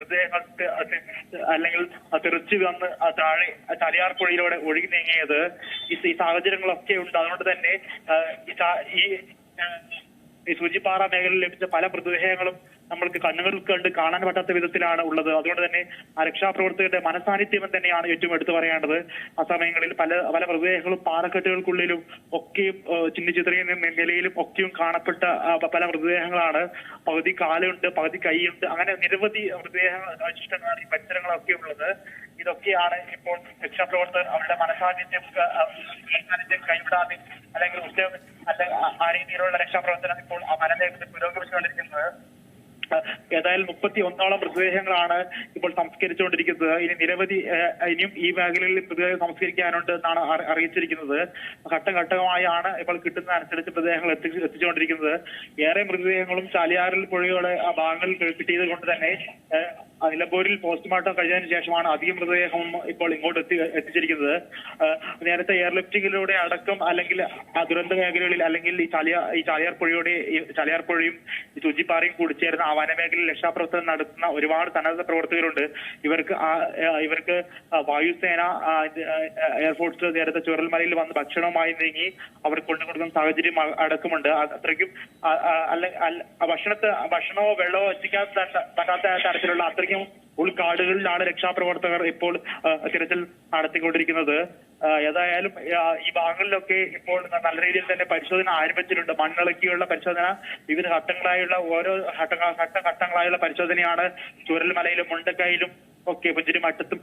മൃതദേഹത്തെ അത് അല്ലെങ്കിൽ തെറിച്ചു വന്ന് താഴെ ചാലിയാർ പുഴയിലൂടെ ഒഴുകി നീങ്ങിയത് ഈ സാഹചര്യങ്ങളൊക്കെ ഉണ്ട്. അതുകൊണ്ട് തന്നെ ഈ സൂചിപ്പാറ മേഖലയിൽ ലഭിച്ച പല മൃതദേഹങ്ങളും നമ്മൾക്ക് കണ്ണുകൾ കണ്ട് കാണാൻ പറ്റാത്ത വിധത്തിലാണ് ഉള്ളത്. അതുകൊണ്ട് തന്നെ ആ രക്ഷാപ്രവർത്തകരുടെ മനസാന്നിധ്യം തന്നെയാണ് ഏറ്റവും എടുത്തു പറയേണ്ടത്. ആ സമയങ്ങളിൽ പല പല മൃതദേഹങ്ങളും പാറക്കെട്ടുകൾക്കുള്ളിലും ഒക്കെയും ചിന്നി ചിത്രയുന്ന നിലയിലും ഒക്കെയും കാണപ്പെട്ട പല മൃതദേഹങ്ങളാണ്. പകുതി കാലുണ്ട് പകുതി കൈയുണ്ട്. അങ്ങനെ നിരവധി മൃതദേഹ അവശിഷ്ടങ്ങളാണ് ഈ പരിസരങ്ങളൊക്കെ ഉള്ളത്. ഇതൊക്കെയാണ് ഇപ്പോൾ രക്ഷാപ്രവർത്തകർ അവരുടെ മനസാന്നിധ്യം മനസാന്നിധ്യം കൈവിടാതെ അല്ലെങ്കിൽ ഉദ്യോഗ അല്ലെങ്കിൽ ആ- രീതിയിലുള്ള രക്ഷാപ്രവർത്തനം ഇപ്പോൾ ആ പുരോഗമിച്ചുകൊണ്ടിരിക്കുന്നത് ഏതായാലും മുപ്പത്തി ഒന്നോളം മൃതദേഹങ്ങളാണ് ഇപ്പോൾ സംസ്കരിച്ചുകൊണ്ടിരിക്കുന്നത്. ഇനി നിരവധി ഇനിയും ഈ മേഖലയിൽ മൃതദേഹം സംസ്കരിക്കാനുണ്ട് എന്നാണ് അറിയിച്ചിരിക്കുന്നത്. ഘട്ടം ഘട്ടമായാണ് ഇപ്പോൾ കിട്ടുന്ന അനുസരിച്ച് മൃതദേഹങ്ങൾ എത്തിച്ചു എത്തിച്ചുകൊണ്ടിരിക്കുന്നത്. ഏറെ മൃതദേഹങ്ങളും ചാലിയാറിൽ പുഴയുടെ ആ ഭാഗങ്ങളിൽ കിട്ടിയത് കൊണ്ട് തന്നെ നിലമ്പൂരിൽ പോസ്റ്റ്മോർട്ടം കഴിഞ്ഞതിന് ശേഷമാണ് അധികം മൃതദേഹം ഇപ്പോൾ ഇങ്ങോട്ട് എത്തി എത്തിച്ചിരിക്കുന്നത്. നേരത്തെ എയർലിഫ്റ്റിങ്ങിലൂടെ അടക്കം അല്ലെങ്കിൽ ആ ദുരന്ത മേഖലകളിൽ അല്ലെങ്കിൽ ഈ ചാലിയ ഈ ചാലിയാർ പുഴയുടെ ചാലിയാർ പുഴയും ഈ തുജിപ്പാറയും കൂടി ചേർന്ന് ആ വനമേഖലയിൽ രക്ഷാപ്രവർത്തനം നടത്തുന്ന ഒരുപാട് സന്നദ്ധ പ്രവർത്തകരുണ്ട് ഇവർക്ക് ഇവർക്ക് വായുസേന എയർഫോഴ്സ് നേരത്തെ ചുരൽമലയിൽ വന്ന് ഭക്ഷണവുമായി നീങ്ങി അവർ കൊണ്ടുകൊടുക്കുന്ന സാഹചര്യം അടക്കമുണ്ട്. അത് അത്രയ്ക്കും അല്ല ഭക്ഷണത്തെ ഭക്ഷണമോ വെള്ളമോ എത്തിക്കാൻ പറ്റാത്ത തരത്തിലുള്ള അത്രയ്ക്കും ഉൾക്കാടുകളിലാണ് രക്ഷാപ്രവർത്തകർ ഇപ്പോൾ തിരച്ചിൽ നടത്തിക്കൊണ്ടിരിക്കുന്നത്. ഏതായാലും ഈ ഭാഗങ്ങളിലൊക്കെ ഇപ്പോൾ നല്ല രീതിയിൽ തന്നെ പരിശോധന ആരംഭിച്ചിട്ടുണ്ട്. മണ്ണിളക്കിയുള്ള പരിശോധന വിവിധ ഘട്ടങ്ങളായുള്ള ഓരോ ഘട്ട ഘട്ട ഘട്ടങ്ങളായുള്ള പരിശോധനയാണ് ചുരൽമലയിലും മുണ്ടക്കയിലും ഒക്കെ പുഞ്ചിരി മറ്റത്തും